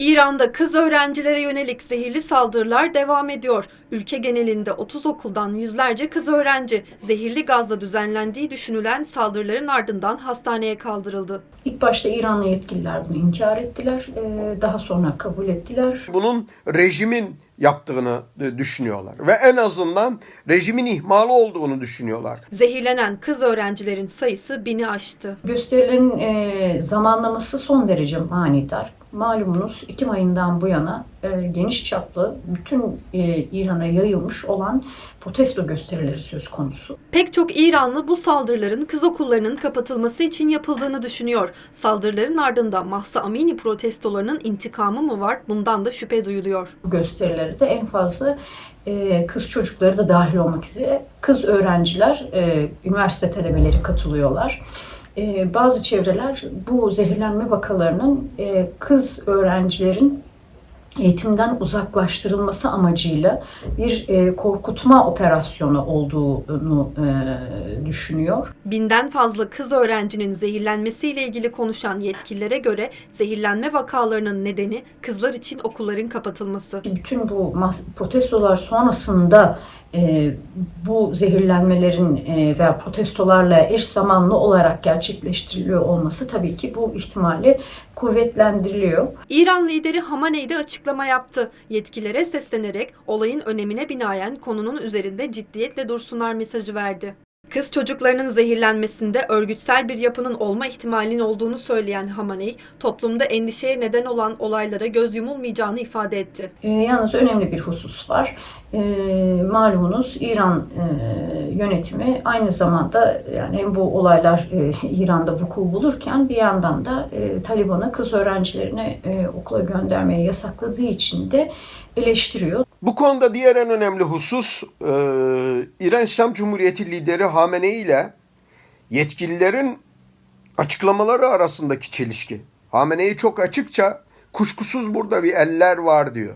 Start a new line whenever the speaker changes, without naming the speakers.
İran'da kız öğrencilere yönelik zehirli saldırılar devam ediyor. Ülke genelinde 30 okuldan yüzlerce kız öğrenci zehirli gazla düzenlendiği düşünülen saldırıların ardından hastaneye kaldırıldı.
İlk başta İranlı yetkililer bunu inkar ettiler. Ee, Daha sonra kabul ettiler.
bunun rejimin yaptığını e, düşünüyorlar ve en azından rejimin ihmalı olduğunu düşünüyorlar.
Zehirlenen kız öğrencilerin sayısı bini aştı.
Gösterilerin e, zamanlaması son derece manidar. Malumunuz Ekim ayından bu yana e, geniş çaplı bütün e, İran'a yayılmış olan protesto gösterileri söz konusu.
Pek çok İranlı bu saldırıların kız okullarının kapatılması için yapıldığını düşünüyor. Saldırıların ardında Mahsa Amini protestolarının intikamı mı var? Bundan da şüphe duyuluyor.
Bu gösterilere de en fazla e, kız çocukları da dahil olmak üzere kız öğrenciler, e, üniversite talebeleri katılıyorlar. E, bazı çevreler bu zehirlenme vakalarının e, kız öğrencilerin eğitimden uzaklaştırılması amacıyla bir e, korkutma operasyonu olduğunu e, düşünüyor.
Binden fazla kız öğrencinin zehirlenmesiyle ilgili konuşan yetkililere göre zehirlenme vakalarının nedeni kızlar için okulların kapatılması.
Bütün bu protestolar sonrasında e, bu zehirlenmelerin e, veya protestolarla eş zamanlı olarak gerçekleştiriliyor olması tabii ki bu ihtimali kuvvetlendiriliyor.
İran lideri Hamaney de açıklama yaptı. Yetkililere seslenerek olayın önemine binaen konunun üzerinde ciddiyetle dursunlar mesajı verdi. Kız çocuklarının zehirlenmesinde örgütsel bir yapının olma ihtimalinin olduğunu söyleyen Hamaney, toplumda endişeye neden olan olaylara göz yumulmayacağını ifade etti.
E, yalnız önemli bir husus var. E, malumunuz İran e, yönetimi aynı zamanda yani hem bu olaylar e, İran'da vuku bulurken bir yandan da e, Taliban'ı kız öğrencilerini e, okula göndermeye yasakladığı için de eleştiriyor.
Bu konuda diğer en önemli husus e, İran İslam Cumhuriyeti lideri Hamenei ile yetkililerin açıklamaları arasındaki çelişki. Hamenei çok açıkça kuşkusuz burada bir eller var diyor.